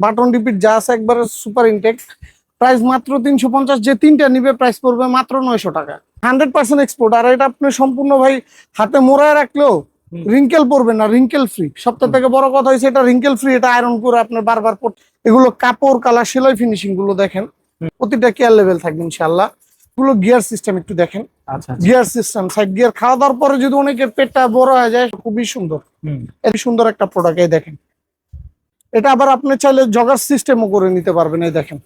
Button repeat যা আছে একবারে সুপার ইনটেক প্রাইস মাত্র তিনশো পঞ্চাশ যে তিনটা নিবে প্রাইস পড়বে মাত্র নয়শো টাকা। হান্ড্রেড পার্সেন্ট এক্সপোর্ট আর এটা আপনি সম্পূর্ণ ভাই হাতে মোড়ায় রাখলেও রিঙ্কেল পড়বে না রিঙ্কেল ফ্রি সবথেকে থেকে বড় কথা হয়েছে এটা রিঙ্কেল ফ্রি এটা আয়রন করে আপনার বারবার এগুলো কাপড় কালার সেলাই ফিনিশিংগুলো দেখেন। প্রতিটা কেয়ার লেভেল থাকবে ইনশাল্লাহ এগুলো গিয়ার সিস্টেম একটু দেখেন। গিয়ার সিস্টেম সাইড গিয়ার খাওয়া দাওয়ার পরে যদি অনেকের পেটটা বড় হয়ে যায় খুবই সুন্দর। হুম। সুন্দর একটা প্রোডাক্ট এই দেখেন। এটা আবার আপনি চাইলে জগার সিস্টেমও করে নিতে পারবেন এই দেখেন।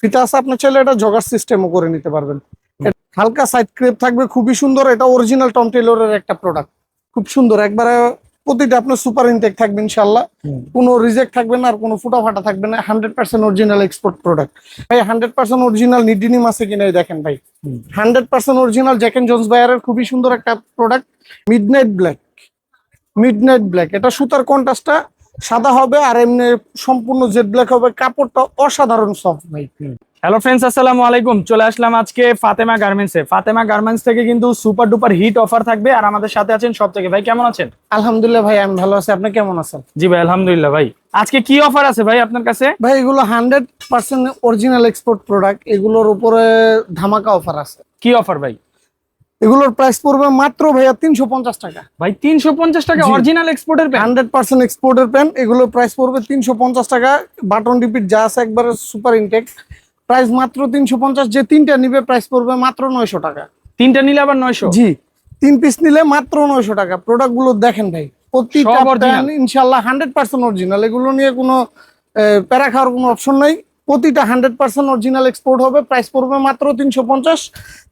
ফিতা আছে আপনি চাইলে এটা জগার সিস্টেমও করে নিতে পারবেন। হালকা সাইড ক্রেপ থাকবে খুবই সুন্দর। এটা অরিজিনাল টম টেলরের একটা প্রোডাক্ট খুব সুন্দর। একবারে প্রতিটা আপনার সুপার ইনটেক থাকবে ইনশাল্লাহ কোনো রিজেক্ট থাকবে না আর কোনো ফুটা ফাটা থাকবে না। Hundred percent original export product ভাই হান্ড্রেড পার্সেন্ট অরিজিনাল নিডিনিম আছে কিনা দেখেন ভাই। Hundred percent original Jack and Jones বায়ারের খুবই সুন্দর একটা product midnight black midnight black এটা সুতার কন্ট্রাস্টটা সাদা হবে আর এমনি সম্পূর্ণ জেড ব্ল্যাক হবে। কাপড়টা অসাধারণ সফট ভাই। হ্যালো ফ্রেন্ডস আসসালামু আলাইকুম। চলে আসলাম আজকে ফাতেমা গার্মেন্টসে ফাতেমা গার্মেন্টস থেকে কিন্তু সুপার ডুপার হিট অফার থাকবে আর আমাদের সাথে আছেন সব থেকে। ভাই কেমন আছেন? আলহামদুলিল্লাহ ভাই আমি ভালো আছি। আপনি কেমন আছেন? জি ভাই আলহামদুলিল্লাহ ভাই। আজকে কি অফার আছে ভাই আপনার কাছে? ভাই এগুলো hundred percent original export product এগুলোর উপরে ধামাকা অফার আছে। কি অফার ভাই? এগুলোর প্রাইস পড়বে মাত্র ভাইয়া তিনশো পঞ্চাশ টাকা। ভাই তিনশো পঞ্চাশ টাকা অরিজিনাল এক্সপোর্টের প্যান্ট হান্ড্রেড পার্সেন্ট এক্সপোর্টের প্যান্ট এগুলোর প্রাইস পড়বে তিনশো পঞ্চাশ টাকা। বাটন রিপিট যা আছে একবারে সুপার ইনটেক প্রাইস মাত্র তিনশো পঞ্চাশ যে তিনটা নিবে প্রাইস পড়বে মাত্র নয়শো টাকা। তিনটা নিলে আবার নয়শো? জি তিন পিস নিলে মাত্র নয়শো টাকা। প্রোডাক্টগুলো দেখেন ভাই প্রতিটা? ইনশাল্লাহ হান্ড্রেড পার্সেন্ট অরিজিনাল এগুলো নিয়ে কোনো প্যারা খাওয়ার কোনো অপশন নাই। প্রতিটা হান্ড্রেড পার্সেন্ট অরিজিনাল এক্সপোর্ট হবে। প্রাইস পড়বে মাত্র তিনশো পঞ্চাশ।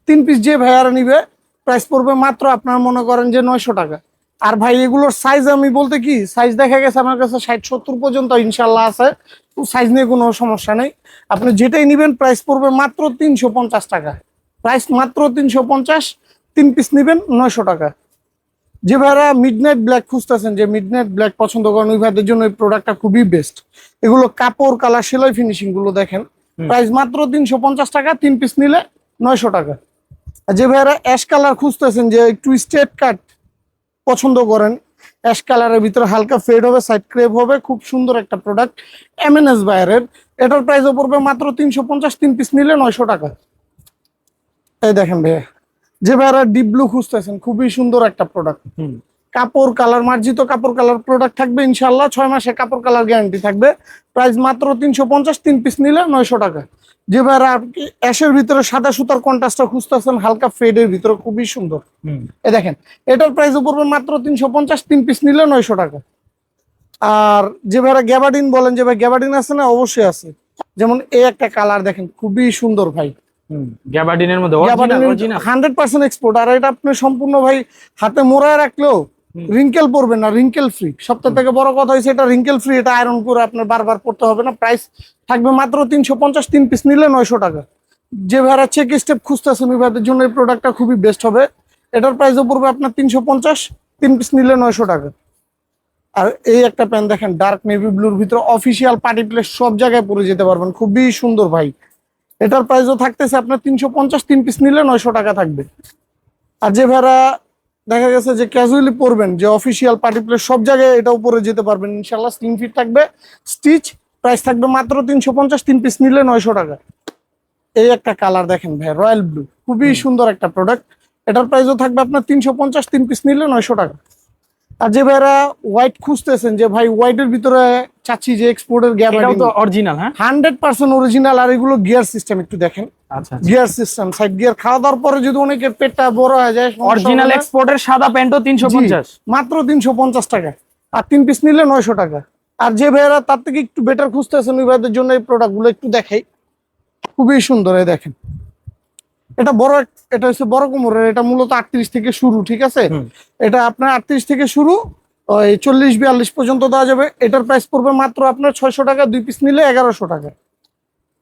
তিন পিস যে ভাইয়ারা নিবে প্রাইস পড়বে মাত্র আপনার মনে করেন যে নয়শো টাকা। আর ভাই এগুলোর সাইজ আমি বলতে কি সাইজ দেখা গেছে আমার কাছে ষাট সত্তর পর্যন্ত ইনশাল্লাহ আছে। সাইজ নিয়ে কোনো সমস্যা নেই। আপনি যেটাই নিবেন প্রাইস পড়বে মাত্র তিনশো পঞ্চাশ টাকা। প্রাইস মাত্র তিনশো পঞ্চাশ তিন পিস নেবেন নয়শো টাকা। যে ভাইরা মিডনাইট ব্ল্যাক খুঁজতেছেন যে মিডনাইট ব্ল্যাক পছন্দ করেন ওই ভাইদের জন্য এই প্রোডাক্টটা খুবই বেস্ট এগুলো কাপড় কালার সেলাই ফিনিশিংগুলো দেখেন। প্রাইস মাত্র তিনশো পঞ্চাশ টাকা তিন পিস নিলে নয়শো টাকা। যে ভাইরা অ্যাশ কালার খুঁজতেছেন যে একটু স্ট্রেট কাট পছন্দ করেন অ্যাশ কালারের ভিতরে হালকা ফেড হবে সাইড ক্রেপ হবে, খুব সুন্দর একটা প্রোডাক্ট এমএনএস বায়ারের এটার প্রাইসও পড়বে মাত্র তিনশো পঞ্চাশ, তিন পিস নিলে নয়শো টাকা। এই দেখেন ভাইয়া, যে ভাইয়ারা ডিপ ব্লু খুঁজতেছেন, খুবই সুন্দর একটা প্রোডাক্ট। কাপড় কালার মার্জিত কাপড় কালার প্রোডাক্ট থাকবে ইনশাল্লাহ ছয় মাসে কাপড় কালার গ্যারান্টি থাকবে। প্রাইস মাত্র তিনশো পঞ্চাশ তিন পিস নিলে নয়শো টাকা। যে আপনি অ্যাশের ভিতরে সাদা সুতার কন্ট্রাস্টটা খুঁজতেছেন হালকা ফেডের ভিতরে খুবই সুন্দর। এ দেখেন এটার প্রাইস পড়বে মাত্র তিনশো পঞ্চাশ তিন পিস নিলে নয়শো টাকা। আর যে ভাইরা গ্যাবাডিন বলেন যে ভাই গ্যাবাডিন আছে না? অবশ্যই আছে। যেমন এই একটা কালার দেখেন খুবই সুন্দর ভাই। হুম গ্যাবার্ডিনের মধ্যে হান্ড্রেড পার্সেন্ট এক্সপোর্ট আর এটা আপনি সম্পূর্ণ ভাই হাতে মোড়ায় রাখলেও। রিঙ্কেল পড়বে না রিঙ্কেল ফ্রি সবথেকে থেকে বড় কথা হয়েছে, এটা রিঙ্কেল ফ্রি এটা আয়রন করে আপনার বারবার পড়তে হবে না। প্রাইস থাকবে মাত্র তিনশো পঞ্চাশ, তিন পিস নিলে নয়শো টাকা। যে ভাইরা চেক স্টেপ খুঁজতেছেন, ওই ভাইদের জন্য এই প্রোডাক্টটা খুবই বেস্ট হবে। এটার প্রাইসও পড়বে আপনার তিনশো পঞ্চাশ, তিন পিস নিলে নয়শো টাকা। আর এই একটা প্যান দেখেন ডার্ক নেভি ব্লুর ভিতরে অফিসিয়াল পার্টি প্লেস সব জায়গায় পরে যেতে পারবেন। খুবই সুন্দর ভাই। এটার প্রাইসও থাকতেছে আপনার তিনশো পঞ্চাশ, তিন পিস নিলে নয়শো টাকা থাকবে। আর যে ভাড়া দেখা গেছে যে ক্যাজুয়ালি পরবেন যে অফিসিয়াল পার্টি প্লেস সব জায়গায় এটা উপরে যেতে পারবেন। ইনশাল্লাহ স্লিম ফিট থাকবে স্টিচ প্রাইস থাকবে মাত্র তিনশো পঞ্চাশ তিন পিস নিলে নয়শো টাকা। এই একটা কালার দেখেন ভাই রয়্যাল ব্লু খুবই সুন্দর একটা প্রোডাক্ট এটার প্রাইসও থাকবে আপনার তিনশো পঞ্চাশ তিন পিস নিলে নয়শো টাকা। আর যে ভাইরা হোয়াইট খুঁজতেছেন যে ভাই হোয়াইটের ভিতরে চাচ্ছি যে এক্সপোর্টের গ্যাপ অরিজিনাল হ্যাঁ? হান্ড্রেড পার্সেন্ট অরিজিনাল আর এগুলো গিয়ার সিস্টেম একটু দেখেন। গিয়ার সিস্টেম সাইড গিয়ার খাওয়া দাওয়ার পরে যদি অনেকের পেটটা বড় হয়ে যায় অরিজিনাল এক্সপোর্টের সাদা প্যান্টও তিনশো পঞ্চাশ। মাত্র তিনশো পঞ্চাশ টাকা। আর তিন পিস নিলে নয়শো টাকা। আর যে ভাইয়েরা তার থেকে একটু বেটার খুঁজতেছেন ওই ভাইদের জন্য এই প্রোডাক্টগুলো একটু দেখাই। খুবই সুন্দর এই দেখেন। এটা বড় এটা হচ্ছে বড় কোমরের এটা মূলত আটত্রিশ থেকে শুরু ঠিক আছে? এটা আপনার আটত্রিশ থেকে শুরু ওই চল্লিশ বিয়াল্লিশ পর্যন্ত দেওয়া যাবে। এটার প্রাইস পড়বে মাত্র আপনার ছয়শো টাকা দুই পিস নিলে এগারোশো টাকা।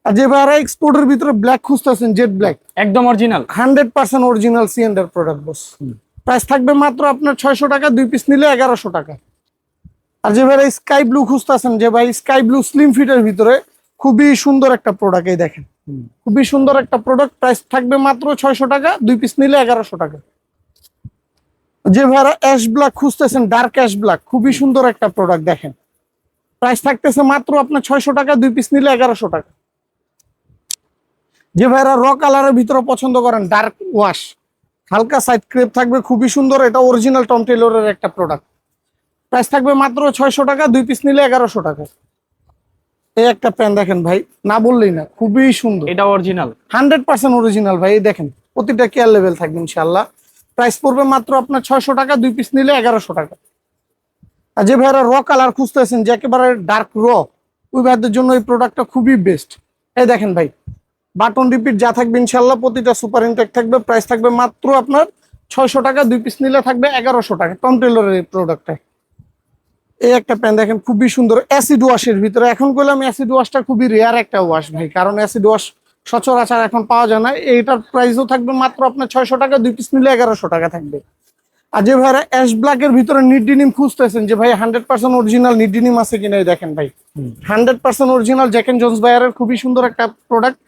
আর যে এক্সপোর্টের ভিতরে ব্ল্যাক খুঁজতেছেন জেড ব্ল্যাক একদম অরিজিনাল হান্ড্রেড পার্সেন্ট অরিজিনাল সিএন্ডার প্রোডাক্ট বস হুম। প্রাইস থাকবে মাত্র আপনার ছয়শো টাকা দুই পিস নিলে এগারোশো টাকা। আর যে ভাই স্কাই ব্লু খুঁজতেছেন যে ভাই স্কাই ব্লু স্লিম ফিটের ভিতরে খুবই সুন্দর একটা প্রোডাক্ট এই দেখেন। খুবই সুন্দর একটা প্রোডাক্ট প্রাইস থাকবে মাত্র ছয়শো টাকা দুই পিস নিলে এগারোশো টাকা। যে ভাইরা অ্যাশ ব্ল্যাক খুঁজতেছেন ডার্ক অ্যাশ ব্ল্যাক খুবই সুন্দর একটা প্রোডাক্ট দেখেন। প্রাইস থাকতেছে মাত্র আপনার ছয়শো টাকা দুই পিস নিলে এগারোশো টাকা। যে ভাইরা র কালারের ভিতরে পছন্দ করেন ডার্ক ওয়াশ হালকা সাইড ক্রেপ থাকবে খুবই সুন্দর। এটা অরিজিনাল টম টেলরের একটা প্রোডাক্ট প্রাইস থাকবে মাত্র ছয়শো টাকা দুই পিস নিলে এগারোশো টাকা। এই একটা প্যান দেখেন ভাই না বললেই না খুবই সুন্দর। এটা অরিজিনাল হান্ড্রেড পার্সেন্ট অরিজিনাল ভাই দেখেন প্রতিটা কেয়ার লেভেল থাকবে ইনশাল্লাহ প্রাইস পড়বে মাত্র আপনার ছয়শো টাকা দুই পিস নিলে এগারোশো টাকা। আর যে ভাইরা র কালার খুঁজতেছেন যে একেবারে ডার্ক র ওই ভাইদের জন্য এই প্রোডাক্টটা খুবই বেস্ট এই দেখেন ভাই বাটন রিপিট যা থাকবে ইনশাল্লাহ প্রতিটা সুপার ইনটেক থাকবে প্রাইস থাকবে মাত্র আপনার ছয়শো টাকা, দুই পিস নিলে থাকবে এগারোশো টাকা টম টেলরের এই প্রোডাক্টটা এই একটা প্যান দেখেন, খুবই সুন্দর অ্যাসিড ওয়াশের ভিতরে। এখন করলাম অ্যাসিড ওয়াশটা খুবই রেয়ার একটা ওয়াশ ভাই, কারণ অ্যাসিড ওয়াশ সচরাচর এখন পাওয়া যায় না। এইটার প্রাইসও থাকবে মাত্র আপনার ছয়শো টাকা, দুই পিস নিলে এগারোশো টাকা থাকবে। আর যে ভাইরা অ্যাশ ব্ল্যাকের ভিতরে নিডিনিম খুঁজতেছেন যে ভাই হান্ড্রেড পার্সেন্ট অরিজিনাল নিডিনিম আছে কিনা এই দেখেন ভাই। Hundred percent original jack and Jones বায়ারের খুবই সুন্দর একটা প্রোডাক্ট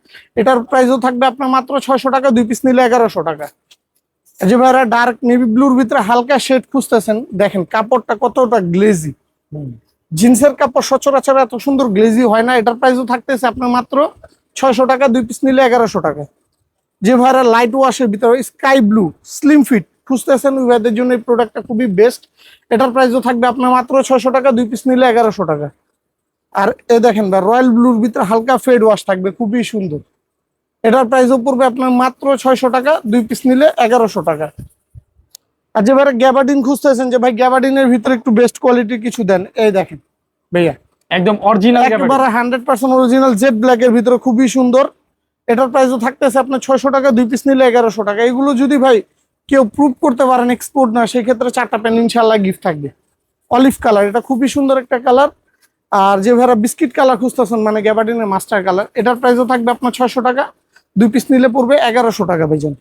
এটার প্রাইসও থাকবে আপনার মাত্র ছয়শো টাকা দুই পিস নিলে এগারোশো টাকা। যে ভাইরা ডার্ক নেভি ব্লুর ভিতরে হালকা শেড খুঁজতেছেন দেখেন কাপড়টা কতটা গ্লেজি জিন্সের কাপড় সচরাচর এত সুন্দর গ্লেজি হয় না এটার প্রাইসও থাকতেছে আপনার মাত্র ছয়শো টাকা দুই পিস নিলে এগারোশো টাকা। যে ভাইরা লাইট ওয়াশের ভিতরে স্কাই ব্লু স্লিম ফিট খুঁজতেছেন ওই ভাইদের জন্য এই প্রোডাক্টটা খুবই বেস্ট এটার প্রাইসও থাকবে আপনার মাত্র ছয়শো টাকা দুই পিস নিলে এগারোশো টাকা। আর এ দেখেন ভাই রয়্যাল ব্লুর ভিতরে হালকা ফেড ওয়াশ থাকবে খুবই সুন্দর। এটার প্রাইসও পড়বে আপনার মাত্র ছয়শো টাকা দুই পিস নিলে এগারোশো টাকা। আর যে ভাইরা গ্যাবার্ডিন খুঁজতেছেন যে ভাই গ্যাবার্ডিনের ভিতরে একটু বেস্ট কোয়ালিটির কিছু দেন। এই দেখেন ভাইয়া। একদম অরিজিনাল একেবারে hundred percent original jet black এর ভিতরে খুবই সুন্দর। এটার প্রাইসও থাকতেছে আপনার ছয়শো টাকা দুই পিস নিলে এগারোশো টাকা। এগুলো যদি ভাই কেউ প্রুভ করতে পারেন এক্সপোর্ট না সেই ক্ষেত্রে চারটা প্যান ইনশাল্লাহ গিফট থাকবে। অলিভ কালার এটা খুবই সুন্দর একটা কালার আর যে ভাইরা বিস্কিট কালার খুঁজতেছেন মানে গ্যাবার্ডিনের মাস্টার কালার এটার প্রাইসও থাকবে আপনার ছয়শো টাকা। দুই পিস নিলে পড়বে এগারোশো টাকা ভাইজান।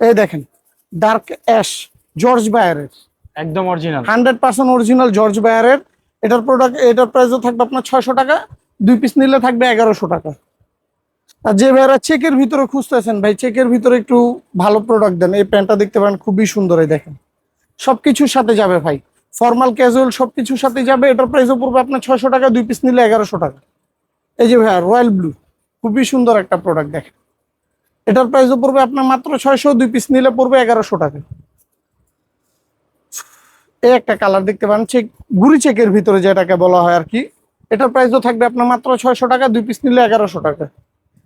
এই দেখেন ডার্ক অ্যাশ জর্জ বায়ারের একদম original hundred percent original George বায়ারের এটার প্রোডাক্ট এটার প্রাইসও থাকবে আপনার ছয়শো টাকা। দুই পিস নিলে থাকবে এগারোশো টাকা। আর যে ভাইরা চেকের ভিতরে খুঁজতেছেন, ভাই চেকের ভিতরে একটু ভালো প্রোডাক্ট দেন। এই প্যান্টটা দেখতে পারেন, খুবই সুন্দর দেখেন। সবকিছুর সাথে যাবে ভাই। ফর্মাল ক্যাজুয়াল সবকিছুর সাথে যাবে। এটার প্রাইসও পড়বে আপনার ছয়শো টাকা, দুই পিস নিলে এগারোশো টাকা। এই যে ভাইয়া রয়্যাল ব্লু খুবই সুন্দর একটা প্রোডাক্ট দেখেন। এটার প্রাইসও পড়বে আপনার মাত্র ছয়শো, দুই পিস নিলে পড়বে এগারোশো টাকা। এই একটা কালার দেখতে পান চেক গুড়ি চেকের ভিতরে যেটাকে বলা হয় আর কি। এটার প্রাইসও থাকবে আপনার মাত্র ছয়শো টাকা, দুই পিস নিলে এগারোশো টাকা।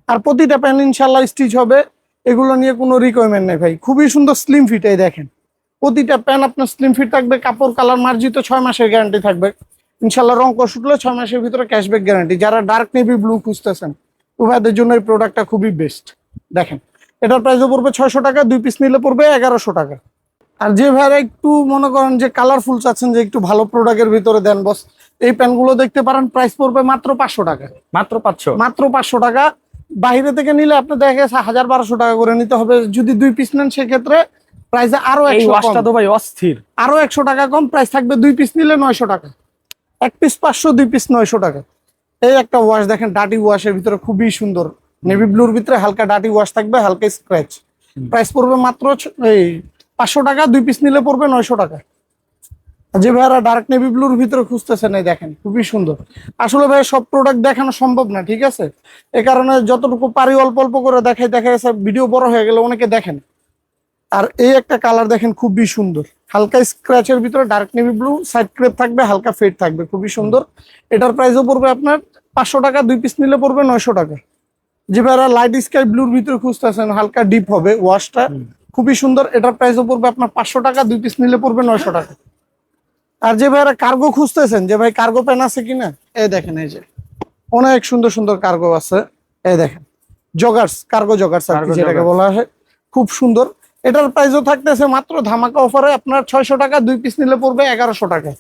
আর প্রতিটা প্যান ইনশাল্লাহ স্টিচ হবে। এগুলো নিয়ে কোনো রিকোয়ারমেন্ট নেই ভাই। খুবই সুন্দর স্লিম ফিট এই দেখেন। প্রতিটা প্যান আপনার স্লিম ফিট থাকবে কাপড় কালার মার্জিত ছয় মাসের গ্যারান্টি থাকবে। ইনশাল্লাহ রং কষ উঠলে ছয় মাসের ভিতরে ক্যাশব্যাক গ্যারান্টি যারা ডার্ক নেভি ব্লু খুঁজতেছেন উভয়দের জন্য এই প্রোডাক্টটা খুবই বেস্ট দেখেন এটার প্রাইসও পড়বে ছয়শো টাকা দুই পিস নিলে পড়বে এগারোশো টাকা। আর যে ভাইরা একটু মনে করেন যে কালারফুল চাচ্ছেন যে একটু ভালো প্রোডাক্টের ভিতরে দেন বস এই প্যান্টগুলো দেখতে পারেন প্রাইস পড়বে মাত্র পাঁচশো টাকা। মাত্র পাঁচশো? মাত্র পাঁচশো টাকা বাইরে থেকে নিলে আপনি দেখা গেছে হাজার বারোশো টাকা করে নিতে হবে। যদি দুই পিস নেন সেক্ষেত্রে প্রাইসে আরও একশো তো ভাই অস্থির। আরও একশো টাকা কম প্রাইস থাকবে দুই পিস নিলে নয়শো টাকা। এক পিস পাঁচশো দুই পিস নয়শো টাকা। এই একটা ওয়াশ দেখেন ডাটি ওয়াশের ভিতরে খুবই সুন্দর। নেভি ব্লুর ভিতরে হালকা ডাটি ওয়াশ থাকবে হালকা স্ক্র্যাচ প্রাইস পড়বে মাত্র এই পাঁচশো টাকা দুই পিস নিলে পড়বে নয়শো টাকা। যে ভাইয়ারা ডার্ক নেভি ব্লুর ভিতরে খুঁজতেছেন এই দেখেন খুবই সুন্দর। আসলে ভাই সব প্রোডাক্ট দেখানো সম্ভব না ঠিক আছে? এ কারণে যতটুকু পারি অল্প অল্প করে দেখাই দেখা গেছে ভিডিও বড় হয়ে গেলে অনেকে দেখেন। আর এই একটা কালার দেখেন খুবই সুন্দর। হালকা স্ক্র্যাচের ভিতরে dark navy blue side crepe থাকবে হালকা ফেড থাকবে খুবই সুন্দর। এটার প্রাইসও পড়বে আপনার পাঁচশো টাকা দুই পিস নিলে পড়বে নয়শো টাকা। যে ভাইরা লাইট স্কাই ব্লুর ভিতরে খুঁজতেছেন হালকা ডিপ হবে ওয়াশটা খুবই সুন্দর। এটার প্রাইসও পড়বে আপনার পাঁচশো টাকা দুই পিস নিলে পড়বে নয়শো টাকা। আর যে ভাইরা কার্গো খুঁজতেছেন যে ভাই কার্গো প্যান আছে কিনা? এই দেখেন এই যে। অনেক সুন্দর সুন্দর কার্গো আছে। এই দেখেন জগার্স কার্গো জগার্স আর যেটাকে বলা হয়। খুব সুন্দর। এটার প্রাইসও থাকতেছে মাত্র ধামাকা অফারে আপনার ছয়শো টাকা দুই পিস নিলে পড়বে এগারোশো টাকা।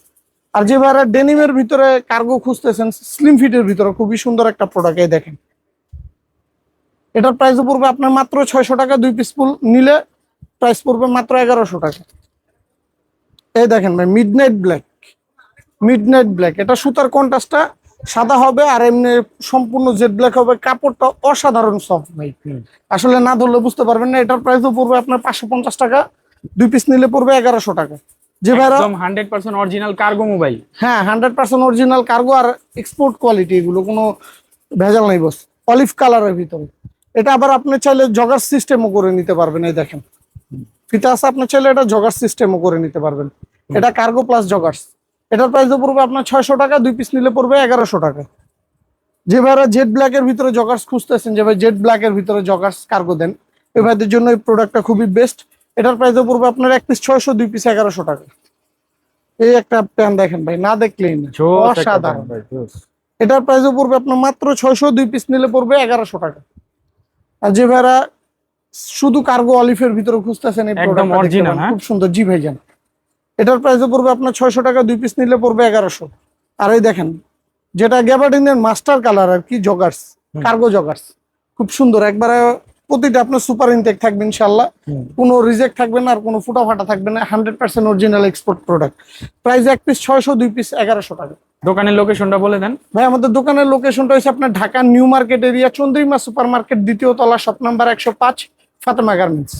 আর যে ভাইরা ডেনিমের ভিতরে কার্গো খুঁজতেছেন স্লিম ফিটের ভিতরে খুবই সুন্দর একটা প্রোডাক্ট এই দেখেন। এটার প্রাইসও পড়বে আপনার মাত্র ছয়শো টাকা দুই পিস ফুল নিলে প্রাইস পড়বে মাত্র এগারোশো টাকা। এই দেখেন ভাই midnight black midnight black এটা সুতার কন্ট্রাস্টটা সাদা হবে আর এমনি সম্পূর্ণ জেড ব্ল্যাক হবে। কাপড়টা অসাধারণ সফট ভাই। আসলে না ধরলে বুঝতে পারবেন না এটার প্রাইসও পড়বে আপনার পাঁচশো পঞ্চাশ টাকা। দুই পিস নিলে পড়বে এগারোশো টাকা। যে ভাইরা একদম hundred percent original cargo mobile হ্যাঁ হান্ড্রেড পার্সেন্ট অরিজিনাল কার্গো আর এক্সপোর্ট কোয়ালিটি এগুলো কোনো ভেজাল নাই বস। অলিভ কালারের ভিতরে। এটা আবার আপনি চাইলে জগার সিস্টেমও করে নিতে পারবেন এই দেখেন। ফিতা আছে আপনি চাইলে এটা জগার সিস্টেমও করে নিতে পারবেন। এটা কার্গো প্লাস জগার্স এটার প্রাইস পড়বে আপনার ছয়শো টাকা দুই পিস নিলে পড়বে এগারোশো টাকা। যে ভাইরা জেড ব্ল্যাকের ভিতরে জগার্স খুঁজতেছেন যে ভাই জেড ব্ল্যাকের ভিতরে জগার্স কার্গো দেন এই ভাইদের জন্য এই প্রোডাক্টটা খুবই বেস্ট এটার প্রাইস পড়বে আপনার এক পিস ছয়শো দুই পিস এগারোশো টাকা। এই একটা প্যান দেখেন ভাই না দেখলেই না। অসাধারণ। এটার প্রাইসও পড়বে আপনার মাত্র ছয়শো দুই পিস নিলে পড়বে এগারোশো টাকা। আর যে ভাইরা শুধু কার্গো অলিফের ভিতরে খুঁজতেছেন এই একদম পারেন। হ্যাঁ? খুব সুন্দর জি ভাইজান। এটার প্রাইসও পড়বে আপনার ছয়শো টাকা দুই পিস নিলে পড়বে এগারোশো। আর এই দেখেন যেটা গ্যাবার্ডিনের মাস্টার কালার আর কি জগার্স কার্গো জগার্স খুব সুন্দর একবারে প্রতিটা আপনার সুপার ইনটেক থাকবে ইনশাল্লাহ কোনো রিজেক্ট থাকবে না আর কোনো ফুটা ফাটা থাকবে না hundred percent original export product price এক পিস ছয়শো দুই পিস এগারোশো টাকা। দোকানের লোকেশনটা বলে দেন। ভাই আমাদের দোকানের লোকেশনটা হচ্ছে আপনার Dhaka new market area Chandrima super market দ্বিতীয় তলা শপ নাম্বার একশো পাঁচ। ফাতেমা গার্মেন্টস